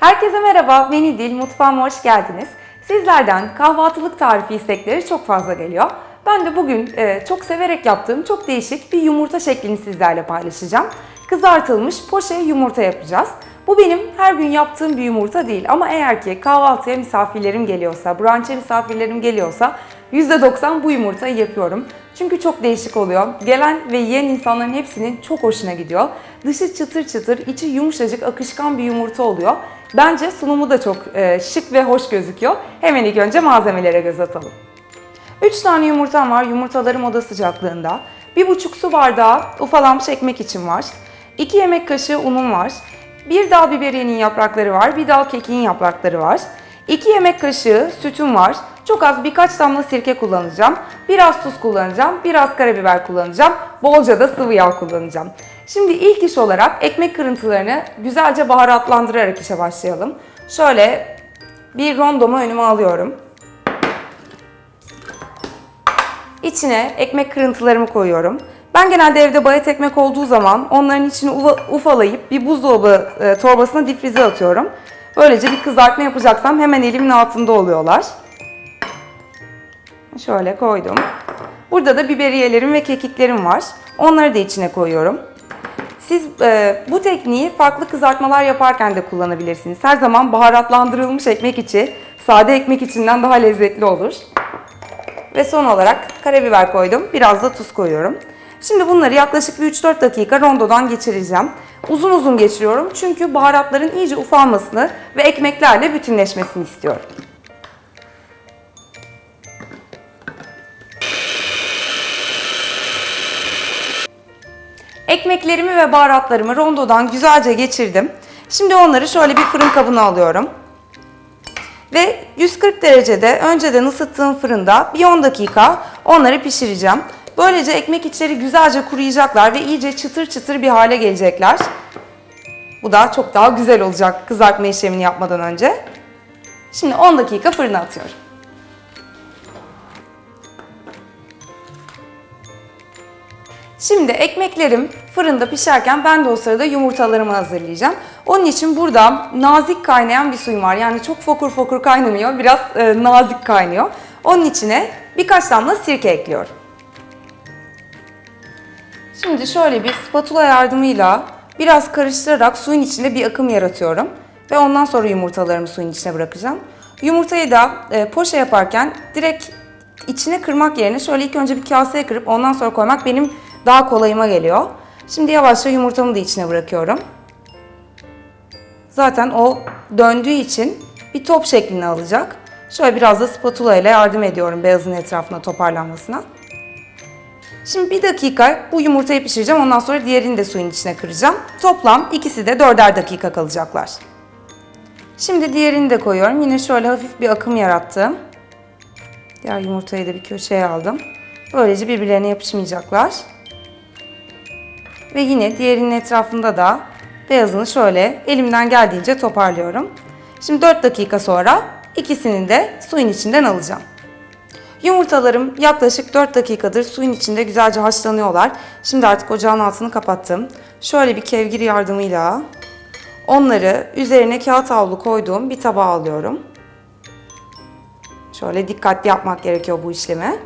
Herkese merhaba, ben İdil. Mutfağıma hoş geldiniz. Sizlerden kahvaltılık tarifi istekleri çok fazla geliyor. Ben de bugün e, çok severek yaptığım çok değişik bir yumurta şeklini sizlerle paylaşacağım. Kızartılmış poşe yumurta yapacağız. Bu benim her gün yaptığım bir yumurta değil ama eğer ki kahvaltıya misafirlerim geliyorsa, brunch'e misafirlerim geliyorsa %90 bu yumurtayı yapıyorum. Çünkü çok değişik oluyor. Gelen ve yiyen insanların hepsinin çok hoşuna gidiyor. Dışı çıtır çıtır, içi yumuşacık, akışkan bir yumurta oluyor. Bence sunumu da çok e, şık ve hoş gözüküyor. Hemen ilk önce malzemelere göz atalım. 3 tane yumurtam var. Yumurtalarım oda sıcaklığında. 1,5 su bardağı ufalanmış ekmek için var. 2 yemek kaşığı unum var. 1 dal biberiyenin yaprakları var. 1 dal kekiğin yaprakları var. 2 yemek kaşığı sütüm var. Çok az birkaç damla sirke kullanacağım. Biraz tuz kullanacağım. Biraz karabiber kullanacağım. Bolca da sıvı yağ kullanacağım. Şimdi ilk iş olarak ekmek kırıntılarını güzelce baharatlandırarak işe başlayalım. Şöyle bir rondomu önüme alıyorum. İçine ekmek kırıntılarımı koyuyorum. Ben genelde evde bayat ekmek olduğu zaman onların içini ufalayıp bir buzdolabı e, torbasına difrize atıyorum. Böylece bir kızartma yapacaksam hemen elimin altında oluyorlar. Şöyle koydum. Burada da biberiyelerim ve kekiklerim var. Onları da içine koyuyorum. Siz e, bu tekniği farklı kızartmalar yaparken de kullanabilirsiniz. Her zaman baharatlandırılmış ekmek içi sade ekmek içinden daha lezzetli olur. Ve son olarak karabiber koydum. Biraz da tuz koyuyorum. Şimdi bunları yaklaşık bir 3-4 dakika rondodan geçireceğim. Uzun uzun geçiriyorum çünkü baharatların iyice ufalmasını ve ekmeklerle bütünleşmesini istiyorum. Ekmeklerimi ve baharatlarımı rondodan güzelce geçirdim. Şimdi onları şöyle bir fırın kabına alıyorum. Ve 140 derecede önceden ısıttığım fırında bir 10 dakika onları pişireceğim. Böylece ekmek içleri güzelce kuruyacaklar ve iyice çıtır çıtır bir hale gelecekler. Bu da çok daha güzel olacak kızartma işlemini yapmadan önce. Şimdi 10 dakika fırına atıyorum. Şimdi ekmeklerim fırında pişerken ben de o sırada yumurtalarımı hazırlayacağım. Onun için burada nazik kaynayan bir suyum var. Yani çok fokur fokur kaynamıyor, biraz e, nazik kaynıyor. Onun içine birkaç damla sirke ekliyorum. Şimdi şöyle bir spatula yardımıyla biraz karıştırarak suyun içinde bir akım yaratıyorum. Ve ondan sonra yumurtalarımı suyun içine bırakacağım. Yumurtayı da e, poşe yaparken direkt içine kırmak yerine şöyle ilk önce bir kaseye kırıp ondan sonra koymak benim daha kolayıma geliyor. Şimdi yavaşça yumurtamı da içine bırakıyorum. Zaten o döndüğü için bir top şeklini alacak. Şöyle biraz da spatula ile yardım ediyorum beyazın etrafına toparlanmasına. Şimdi bir dakika bu yumurtayı pişireceğim. Ondan sonra diğerini de suyun içine kıracağım. Toplam ikisi de dörder dakika kalacaklar. Şimdi diğerini de koyuyorum. Yine şöyle hafif bir akım yarattım. Diğer yumurtayı da bir köşeye aldım. Böylece birbirlerine yapışmayacaklar. Ve yine diğerinin etrafında da beyazını şöyle elimden geldiğince toparlıyorum. Şimdi 4 dakika sonra ikisini de suyun içinden alacağım. Yumurtalarım yaklaşık 4 dakikadır suyun içinde güzelce haşlanıyorlar. Şimdi artık ocağın altını kapattım. Şöyle bir kevgir yardımıyla onları üzerine kağıt havlu koyduğum bir tabağa alıyorum. Şöyle dikkatli yapmak gerekiyor bu işlemi.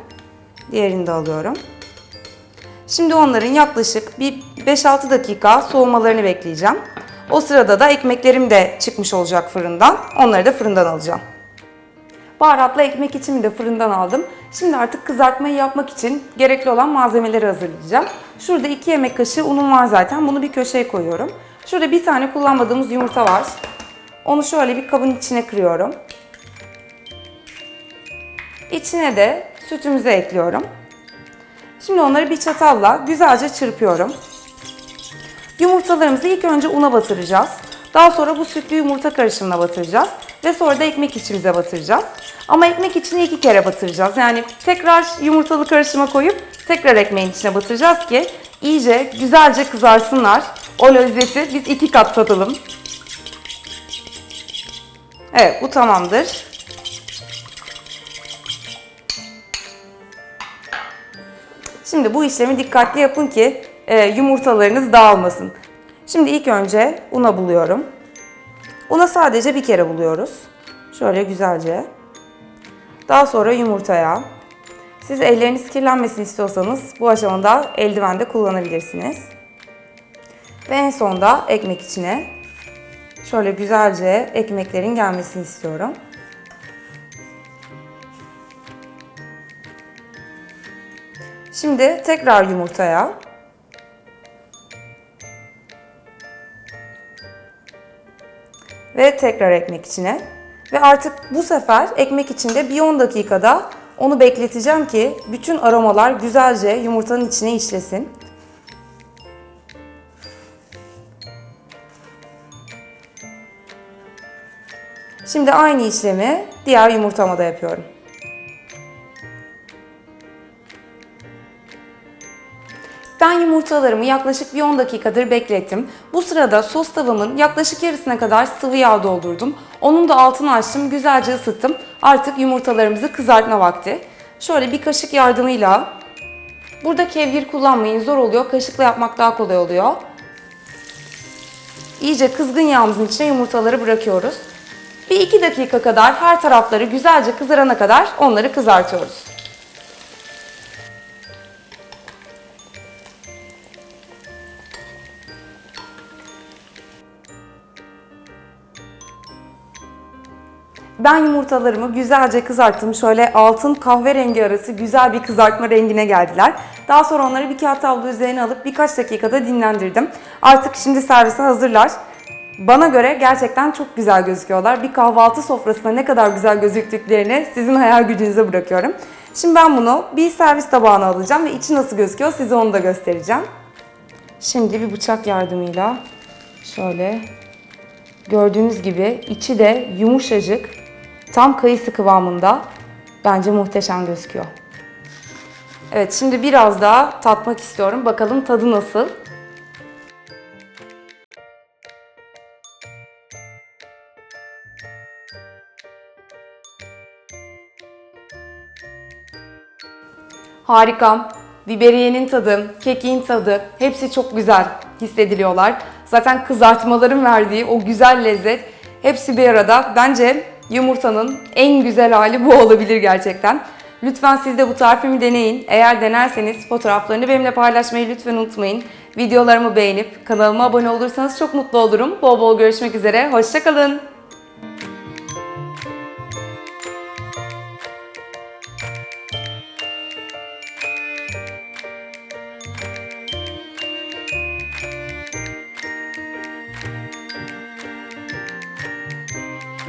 Diğerini de alıyorum. Şimdi onların yaklaşık bir 5-6 dakika soğumalarını bekleyeceğim. O sırada da ekmeklerim de çıkmış olacak fırından. Onları da fırından alacağım. Baharatlı ekmek içimi de fırından aldım. Şimdi artık kızartmayı yapmak için gerekli olan malzemeleri hazırlayacağım. Şurada 2 yemek kaşığı unum var zaten. Bunu bir köşeye koyuyorum. Şurada bir tane kullanmadığımız yumurta var. Onu şöyle bir kabın içine kırıyorum. İçine de sütümüzü ekliyorum. Şimdi onları bir çatalla güzelce çırpıyorum. Yumurtalarımızı ilk önce una batıracağız. Daha sonra bu sütlü yumurta karışımına batıracağız. Ve sonra da ekmek içimize batıracağız. Ama ekmek içine iki kere batıracağız. Yani tekrar yumurtalı karışıma koyup tekrar ekmeğin içine batıracağız ki iyice güzelce kızarsınlar. O lezzeti biz iki kat tadalım. Evet bu tamamdır. Şimdi bu işlemi dikkatli yapın ki e, yumurtalarınız dağılmasın. Şimdi ilk önce una buluyorum. Buna sadece bir kere buluyoruz. Şöyle güzelce. Daha sonra yumurtaya. Siz elleriniz kirlenmesini istiyorsanız bu aşamada eldiven de kullanabilirsiniz. Ve en sonda ekmek içine şöyle güzelce ekmeklerin gelmesini istiyorum. Şimdi tekrar yumurtaya. Ve tekrar ekmek içine. Ve artık bu sefer ekmek içinde bir 10 dakikada onu bekleteceğim ki bütün aromalar güzelce yumurtanın içine işlesin. Şimdi aynı işlemi diğer yumurtama da yapıyorum. Ben yumurtalarımı yaklaşık bir 10 dakikadır beklettim. Bu sırada sos tavamın yaklaşık yarısına kadar sıvı yağ doldurdum. Onun da altını açtım, güzelce ısıttım. Artık yumurtalarımızı kızartma vakti. Şöyle bir kaşık yardımıyla Burada kevgir kullanmayın, zor oluyor. Kaşıkla yapmak daha kolay oluyor. İyice kızgın yağımızın içine yumurtaları bırakıyoruz. Bir iki dakika kadar her tarafları güzelce kızarana kadar onları kızartıyoruz. Ben yumurtalarımı güzelce kızarttım. Şöyle altın kahverengi arası güzel bir kızartma rengine geldiler. Daha sonra onları bir kağıt havlu üzerine alıp birkaç dakikada dinlendirdim. Artık şimdi servise hazırlar. Bana göre gerçekten çok güzel gözüküyorlar. Bir kahvaltı sofrasında ne kadar güzel gözüktüklerini sizin hayal gücünüze bırakıyorum. Şimdi ben bunu bir servis tabağına alacağım ve içi nasıl gözüküyor size onu da göstereceğim. Şimdi bir bıçak yardımıyla şöyle gördüğünüz gibi içi de yumuşacık, tam kayısı kıvamında. Bence muhteşem gözüküyor. Evet şimdi biraz daha tatmak istiyorum. Bakalım tadı nasıl? Harika. Biberiyenin tadı, kekiğin tadı hepsi çok güzel hissediliyorlar. Zaten kızartmaların verdiği o güzel lezzet hepsi bir arada. Bence yumurtanın en güzel hali bu olabilir gerçekten. Lütfen siz de bu tarifimi deneyin. Eğer denerseniz fotoğraflarını benimle paylaşmayı lütfen unutmayın. Videolarımı beğenip kanalıma abone olursanız çok mutlu olurum. Bol bol görüşmek üzere. Hoşçakalın.